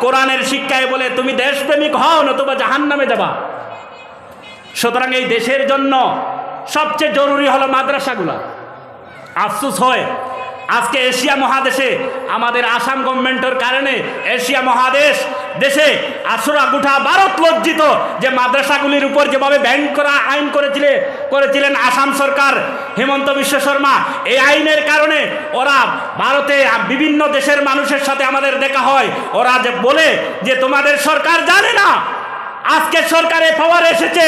কোরআনের শিক্ষায় বলে, তুমি দেশপ্রেমিক হও, নতুবা জাহান নামে যাবা। সুতরাং এই দেশের জন্য সবচেয়ে জরুরি হলো মাদ্রাসাগুলো। আফসুস হয় আজকে এশিয়া মহাদেশে, আমাদের আসাম গভর্নমেন্টের কারণে এশিয়া মহাদেশ দেশে আসরা গুঠা ভারত লজ্জিত যে মাদ্রাসাগুলির উপর যেভাবে ব্যান করা, আইন করেছিলে, করেছিলেন আসাম সরকার, হেমন্ত বিশ্ব শর্মা। এই আইনের কারণে ওরা ভারতে বিভিন্ন দেশের মানুষের সাথে আমাদের দেখা হয়। ওরা যে বলে যে তোমাদের সরকার জানে না, আজকে সরকারে পাওয়ার এসেছে।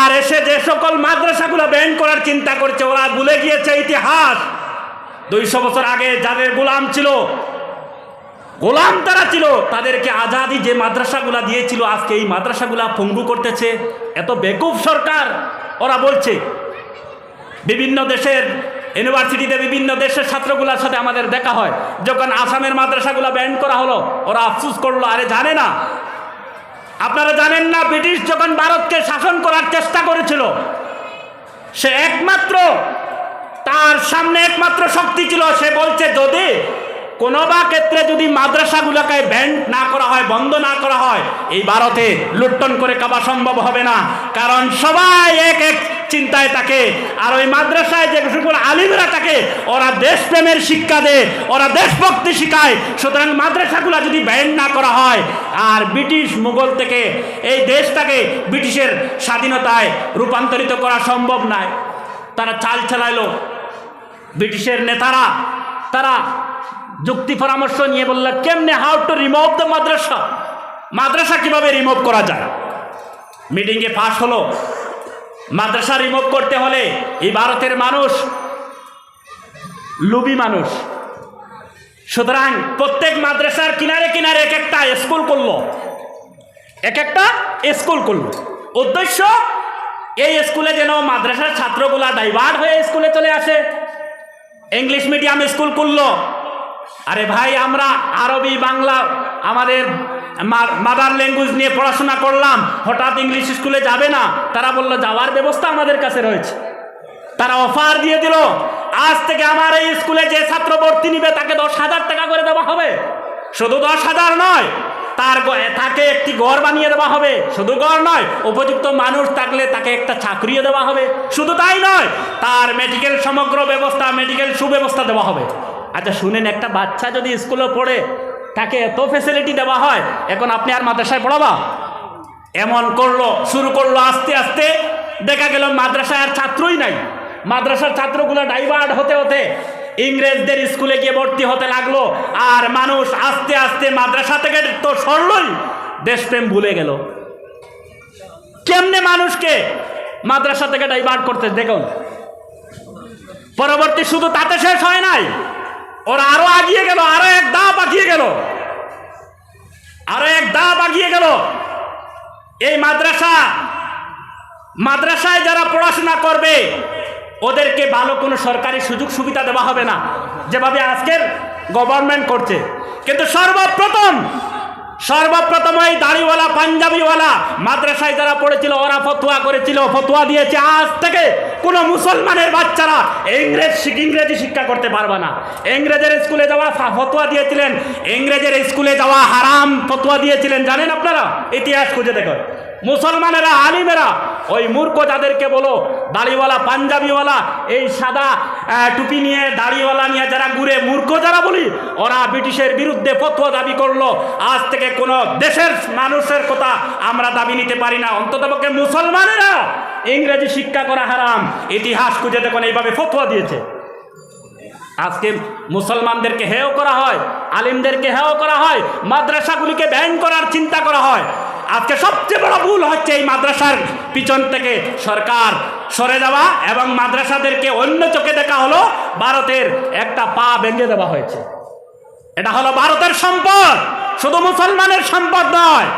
আর এসে যে সকল মাদ্রাসাগুলো ব্যান করার চিন্তা করছে, ওরা ভুলে গিয়েছে ইতিহাস। দুইশো বছর আগে যাদের গোলাম ছিল, গোলাম তারা ছিল, তাদেরকে আজাদি যে মাদ্রাসাগুলা দিয়েছিল, আজকে এই মাদ্রাসাগুলা পঙ্গু করতেছে। এত বেকুব সরকার, ওরা বলছে, বিভিন্ন দেশের ইউনিভার্সিটিতে বিভিন্ন দেশের ছাত্রগুলোর সাথে আমাদের দেখা হয়। যখন আসামের মাদ্রাসাগুলো ব্যান করা হলো, ওরা আফসুস করল, আরে জানে না। আপনারা জানেন না, ব্রিটিশ যখন ভারতকে শাসন করার চেষ্টা করেছিল, সে একমাত্র তার সামনে একমাত্র শক্তি ছিল, সে বলছে, যদি কোনো বা ক্ষেত্রে যদি মাদ্রাসাগুলোকে ব্যান্ড না করা হয়, বন্ধ না করা হয়, এই ভারতে লুট্টন করে কাবা সম্ভব হবে না। কারণ সবাই এক এক চিন্তায় থাকে। আর ওই মাদ্রাসায় যে সকল আলিমরা থাকে, ওরা দেশপ্রেমের শিক্ষা দেয়, ওরা দেশভক্তি শিখায়। সুতরাং মাদ্রাসাগুলো যদি ব্যান্ড না করা হয়, আর ব্রিটিশ মুঘল থেকে এই দেশটাকে ব্রিটিশের স্বাধীনতায় রূপান্তরিত করা সম্ভব নয়, তারা চাল চালাইলো। ব্রিটিশের নেতারা, তারা যুক্তি পরামর্শ নিয়ে বলল, কেমনে হাউ টু রিমুভ দ্য মাদ্রাসা? মাদ্রাসা কীভাবে রিমুভ করা যায়? মিটিংয়ে পাশ হলো। মাদ্রাসা রিমুভ করতে হলে এই ভারতের মানুষ, লুবি মানুষ। সুতরাং প্রত্যেক মাদ্রাসার কিনারে কিনারে এক একটা স্কুল করল। এক একটা স্কুল করল। উদ্দেশ্য, এই স্কুলে যেন মাদ্রাসার ছাত্রগুলা ডাইভার্ট হয়ে স্কুলে চলে আসে। ইংলিশ মিডিয়াম স্কুল করল আরে ভাই, আমরা আরবি, বাংলা, আমাদের মাদার ল্যাঙ্গুয়েজ নিয়ে পড়াশোনা করলাম। হঠাৎ ইংলিশ স্কুলে যাবে না। তারা বলল, যাওয়ার ব্যবস্থা আমাদের কাছে রয়েছে। তারা অফার দিয়ে দিল। আজ থেকে আমার এই স্কুলে যে ছাত্র ভর্তি নিবে, তাকে দশ হাজার টাকা করে দেওয়া হবে। শুধু দশ হাজার নয় তার তাকে একটি ঘর বানিয়ে দেওয়া হবে। শুধু ঘর নয়, উপযুক্ত মানুষ থাকলে তাকে একটা চাকরিও দেওয়া হবে। শুধু তাই নয়, তার মেডিকেল সমগ্র ব্যবস্থা মেডিকেল সুব্যবস্থা দেওয়া হবে। আচ্ছা শুনেন, একটা বাচ্চা যদি স্কুলে পড়ে, তাকে এত ফেসিলিটি দেওয়া হয়, এখন আপনি আর মাদ্রাসায় পড়াবা? এমন করল, শুরু করল, আস্তে আস্তে দেখা গেল মাদ্রাসায় আর ছাত্রই নাই। মাদ্রাসার ছাত্রগুলো ডাইভার্ট হতে হতে ইংরেজদের স্কুলে গিয়ে ভর্তি হতে লাগল। আর মানুষ আস্তে আস্তে মাদ্রাসা থেকে তো সরলই দেশপ্রেম ভুলে গেল। কেমনে মানুষকে মাদ্রাসা থেকে ডাইভার্ট করতে দেখুন। পরবর্তী শুধু তাতে শেষ হয় নাই, ওরা আরও আগিয়ে গেল, আরও এক ধাপ আগিয়ে গেল। আরও এক ধাপ আগিয়ে গেল। এই মাদ্রাসা, মাদ্রাসায় যারা পড়াশোনা করবে ওদেরকে ভালো কোনো সরকারি সুযোগ সুবিধা দেওয়া হবে না। যেভাবে আজকের গভর্নমেন্ট করছে। কিন্তু সর্বপ্রথম সর্বপ্রথম ওই দাড়িওয়ালা, পাঞ্জাবিওয়ালা মাদ্রাসায় যারা পড়েছিল, ওরা ফতুয়া করেছিল। ফতুয়া দিয়েছে আজ থেকে কোনো মুসলমানের বাচ্চারা ইংরেজ ইংরেজি শিক্ষা করতে পারবে না। ইংরেজের স্কুলে যাওয়া ফতুয়া দিয়েছিলেন। ইংরেজের স্কুলে যাওয়া হারাম ফতুয়া দিয়েছিলেন। জানেন আপনারা? ইতিহাস খুঁজে দেখুন মুসলমানেরা, আলিমেরা, ওই মূর্খ যাদেরকে বলো দাড়িওয়ালা, পাঞ্জাবিওয়ালা, এই সাদা টুপি নিয়ে দাড়িওয়ালা নিয়ে যারা ঘুরে মূর্খ যারা বলি, ওরা ব্রিটিশের বিরুদ্ধে ফতোয়া দাবি করল, আজ থেকে কোনো দেশের মানুষের কথা আমরা দাবি নিতে পারি না। অন্ততপক্ষে মুসলমানেরা ইংরেজি শিক্ষা করা হারাম, ইতিহাস খুঁজে দেখুন, এইভাবে ফতোয়া দিয়েছে। আজকে মুসলমানদেরকে হেয় করা হয়, আলিমদেরকে হেয় করা হয়, মাদ্রাসাগুলিকে ব্যান করার চিন্তা করা হয়। আজকে সবচেয়ে বড় ভুল হচ্ছে এই মাদ্রাসার পিছন থেকে সরকার সরে যাওয়া এবং মাদ্রাসাদেরকে অন্য চোখে দেখা হলো ভারতের একটা পা ভেঙে দেওয়া হয়েছে। এটা হলো ভারতের সম্পদ, শুধু মুসলমানের সম্পদ নয়,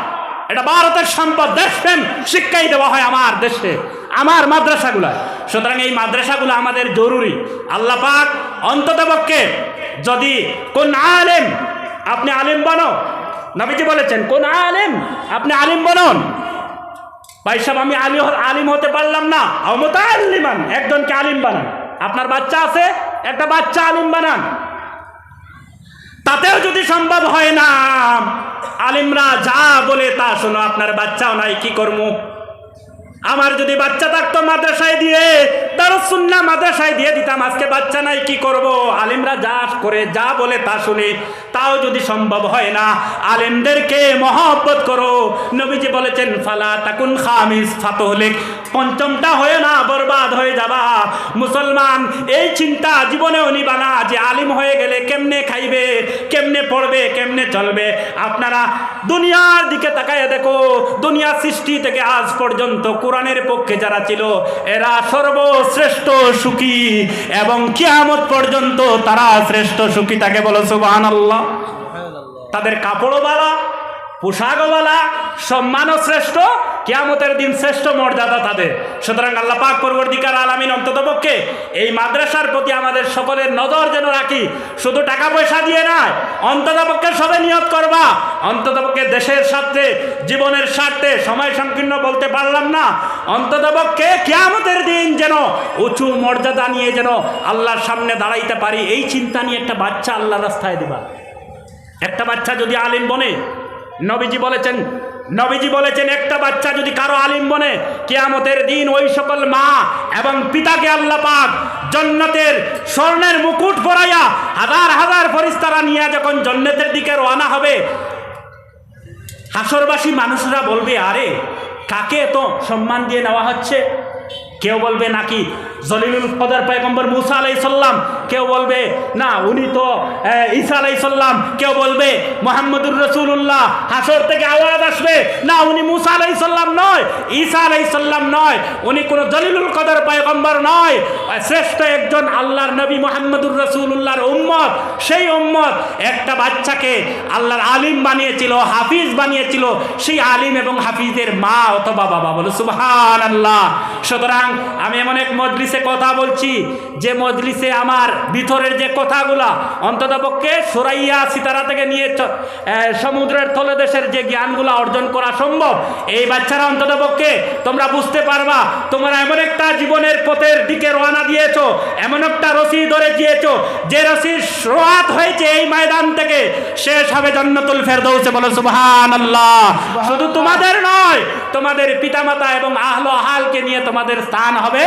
এটা ভারতের সম্পদ, দেশপ্রেম শিক্ষাই দেওয়া হয় আমার দেশে, আমার মাদ্রাসাগুলা সুতরাং এই মাদ্রাসাগুলো আমাদের জরুরি। আল্লাহ পাক অন্ততপক্ষে যদি কোন আলেম, আপনি আলিম বানো নবীজি বলেছেন, কোন আলিম? আপনি আলিম বলুন। ভাই সাহেব, আমি আলি আলিম হতে পারলাম না। অমতা আলিমান একজনকে আলিম বানান। আপনার বাচ্চা আছে? একটা বাচ্চা আলিম বানান। তাতেও যদি সম্ভব হয় না, আলিমরা যা বলে তা শোনো, আপনার বাচ্চাও নাই, কি করব? আমার যদি বাচ্চা থাকতো মাদ্রাসায় দিয়ে দারুসুন্না মাদ্রাসায় দিয়ে দিতাম, আজকে বাচ্চা নাই, কি করব? আলিমরা যা করে, যা বলে তা শুনে, তাও যদি সম্ভব হয় না, আলেমদেরকে মহব্বত করো। নবীজি বলেছেন, ফালা তাকুন খামিস, ফাতহলেক। পঞ্চমটা হয়ে না, বরবাদ হয়ে যাবা। মুসলমান, এই চিন্তা জীবনেও নিবা না যে আলিম হয়ে গেলে কেমনে খাইবে? পড়বে কেমনে চলবে? আপনারা দুনিয়ার দিকে তাকায় দেখো দুনিয়া সৃষ্টি থেকে আজ পর্যন্ত কোরআনের পক্ষে যারা ছিল এরা সর্বশ্রেষ্ঠ সুখী এবং কিয়ামত পর্যন্ত তারা শ্রেষ্ঠ সুখী তাকে বলো সুবাহান আল্লাহ তাদের কাপড়ও বালা পোশাকও বালা সম্মানও শ্রেষ্ঠ কিয়ামতের দিন শ্রেষ্ঠ মর্যাদা তাদের। সুতরাং আল্লাহ পাক পরবর্তীকার আলামিন অন্ততপক্ষে এই মাদ্রাসার প্রতি আমাদের সকলের নজর যেন রাখি। শুধু টাকা পয়সা দিয়ে নয় অন্ততপক্ষে সবে নিয়ত করবা। অন্ততপক্ষে দেশের স্বার্থে, জীবনের স্বার্থে সময় সংকীর্ণ বলতে পারলাম না। অন্ততপক্ষে কিয়ামতের দিন যেন উঁচু মর্যাদা নিয়ে যেন আল্লাহর সামনে দাঁড়াইতে পারি, এই চিন্তা নিয়ে একটা বাচ্চা আল্লাহ রাস্তায় দিবা। একটা বাচ্চা যদি আলিম বনে, নবীজি বলেছেন নবীজি বলেছেন, একটা বাচ্চা যদি কারও আলিম বনে, কেয়ামতের দিন ওই সকল মা এবং পিতাকে আল্লাহ পাক জন্নতের স্বর্ণের মুকুট পরাইয়া হাজার হাজার ফরিস্তারা নিয়ে যখন জন্নতের দিকে রওনা হবে হাসরবাসী মানুষরা বলবে, আরে, কাকে এত সম্মান দিয়ে নেওয়া হচ্ছে? কেউ বলবে, নাকি জলিলুল কদর পয়গম্বর মুসা আলাই সাল্লাম কেউ বলবে, না, উনি তো ঈসা আলাই সাল্লাম কেউ বলবে, মোহাম্মদুর রসুল্লাহ হাসর থেকে আওয়াজ আসবে, না, উনি মুসা আলাই সাল্লাম নয়, ঈসা আলাই সাল্লাম নয়, উনি কোনো জলিলুল কদর পয়গম্বর নয়। শ্রেষ্ঠ একজন আল্লাহর নবী মোহাম্মদুর রসুল্লাহর উম্মত, সেই উম্মত একটা বাচ্চাকে আল্লাহর আলিম বানিয়েছিল, হাফিজ বানিয়েছিল, সেই আলিম এবং হাফিজের মা অথবা বাবা বলো সুবহান আল্লাহ সুতরাং আমি এমন এক মজলিসে কথা বলছি, যে মজলিসে আমার ভিতরের যে কথাগুলা অন্ততপক্ষে সোরাইয়া সিতারা থেকে নিয়ে সমুদ্রের তলদেশের যে জ্ঞানগুলা অর্জন করা সম্ভব, এই বাচ্চারা অন্ততপক্ষে তোমরা বুঝতে পারবা, তোমরা এমন একটা জীবনের পথের দিকে রওনা দিয়েছ, এমন একটা রশি ধরে দিয়েছ যে রশির শোয়াত হয়েছে এই ময়দান থেকে, শেষ হবে জন্নতুল ফেরদৌসে বলো সুবহান আল্লাহ শুধু তোমাদের নয়, তোমাদের পিতামাতা এবং আহল আহালকে নিয়ে তোমাদের স্থান হবে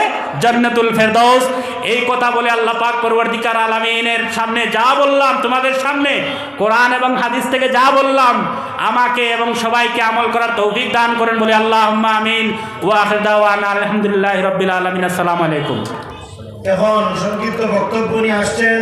জন্নতুল ফেরদৌস এই কথা বলে আল্লাহ পাক পরবর্তীকার আলামিনের সামনে যা বললাম, তোমাদের সামনে কোরআন এবং হাদিস থেকে যা বললাম, আমাকে এবং সবাইকে আমল করার তৌফিক দান করেন বলে আল্লাহ আমিন। ওয়াহির দাওয়ান আলহামদুলিল্লাহ রবিল আলমিন। আসসালামু আলাইকুম। এখন সংক্ষিপ্ত বক্তব্য নিয়ে আসছেন